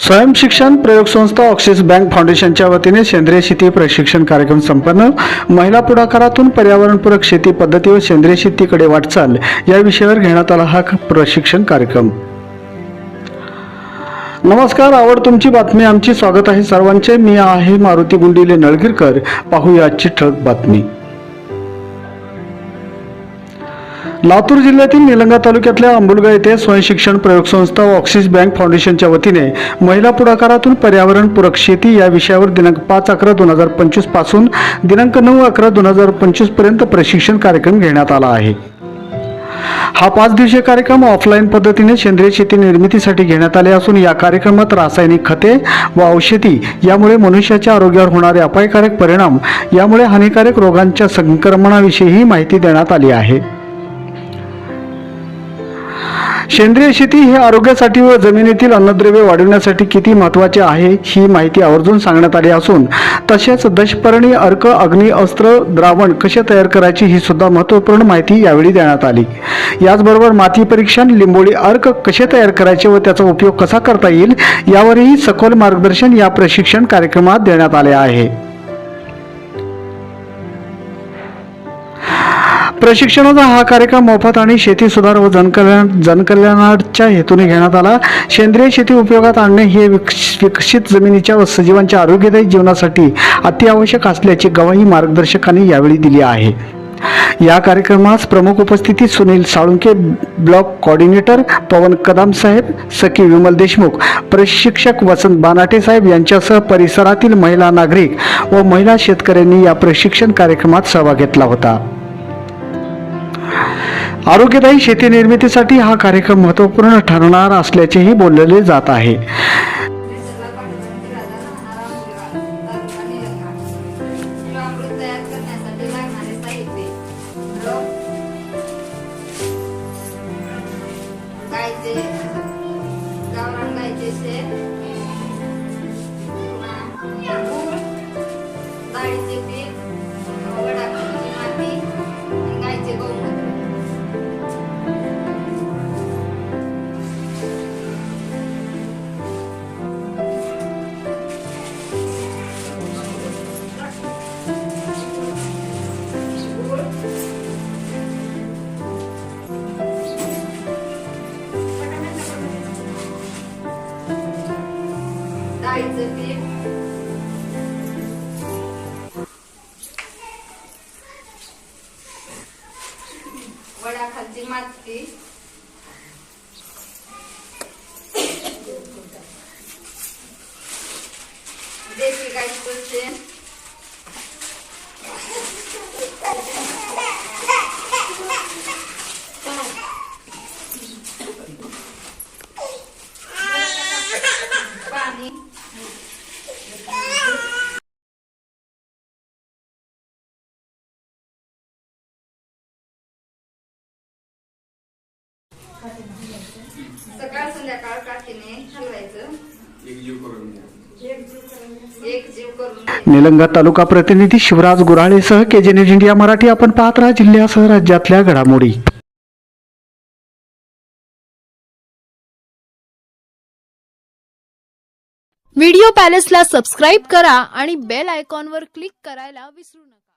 स्वयंशिक्षण प्रयोग संस्था oxes bank फाउंडेशनच्या वतीने सेंद्रिय शेती प्रशिक्षण कार्यक्रम संपन्न. महिला पुढाकारातून पर्यावरणपूरक शेती पद्धती व सेंद्रिय शेतीकडे वाटचाल. या विषयावर घेण्यात आला हा प्रशिक्षण कार्यक्रम. नमस्कार आवड तुमची बातमी आमची स्वागत आहे सर्वांचे. मी आहे मारुती गुंडिले नळगीरकर. पाहूया आजची ठळक बातमी. लातूर जिल्ह्यातील निलंगा तालुक्यातल्या अंबुलगा येथे स्वयंशिक्षण प्रयोग संस्था व ऑक्सिस बँक फाउंडेशनच्या वतीने महिला पुढाकारातून पर्यावरणपूरक शेती या विषयावर दिनांक पाच अकरा दोन हजार पंचवीसपासून दिनांक नऊ अकरा दोन हजार पंचवीसपर्यंत प्रशिक्षण कार्यक्रम घेण्यात आला आहे. हा पाच दिवसीय कार्यक्रम ऑफलाईन पद्धतीने सेंद्रिय शेती निर्मितीसाठी घेण्यात आले असून या कार्यक्रमात रासायनिक खते व औषधी यामुळे मनुष्याच्या आरोग्यावर होणारे अपायकारक परिणाम यामुळे हानिकारक रोगांच्या संक्रमणाविषयीही माहिती देण्यात आली आहे. सेंद्रिय शेती हे आरोग्यासाठी व जमिनीतील अन्नद्रव्य वाढवण्यासाठी किती महत्त्वाचे आहे ही माहिती आवर्जून सांगण्यात आली असून तसेच दशपर्णी अर्क अग्नी अस्त्र द्रावण कसे तयार करायचे ही सुद्धा महत्त्वपूर्ण माहिती यावेळी देण्यात आली. याचबरोबर माती परीक्षण लिंबोळी अर्क कसे तयार करायचे व त्याचा उपयोग कसा करता येईल यावरही सखोल मार्गदर्शन या प्रशिक्षण कार्यक्रमात देण्यात आले आहे. प्रशिक्षणाचा हा कार्यक्रम मोफत आणि शेती सुधार व जनकल्याण जनकल्याणाच्या हेतूने घेण्यात आला. सेंद्रिय शेती उपयोगात आणणे हे विकसित जमिनीच्या व सजीवांच्या आरोग्यदायी जीवनासाठी अत्यावश्यक असल्याची गवाही मार्गदर्शकांनी यावेळी दिली आहे. या कार्यक्रमास प्रमुख उपस्थिती सुनील साळुंके ब्लॉक कोऑर्डिनेटर पवन कदम साहेब सखी विमल देशमुख प्रशिक्षक वसंत बानाटे साहेब यांच्यासह परिसरातील महिला नागरिक व महिला शेतकऱ्यांनी या प्रशिक्षण कार्यक्रमात सहभाग घेतला होता. आरोग्यदायी शेती निर्मितीसाठी हा कार्यक्रम महत्त्वपूर्ण ठरणार असल्याचेही बोलले जात आहे. निसर्गाला डाळीचं पीठ वडाखालची माती. देशी काय करते सकाळ संध्याकाळ काठीने हलवायचं. एक जीव करून. निलंगा तालुका प्रतिनिधी शिवराज गुराळेसह के जे न्यूज इंडिया मराठी आपण पाहत राहा जिल्ह्यासह राज्यातल्या घडामोडी. व्हिडिओ पॅलेसला सबस्क्राईब करा आणि बेल आयकॉनवर क्लिक करायला विसरू नका.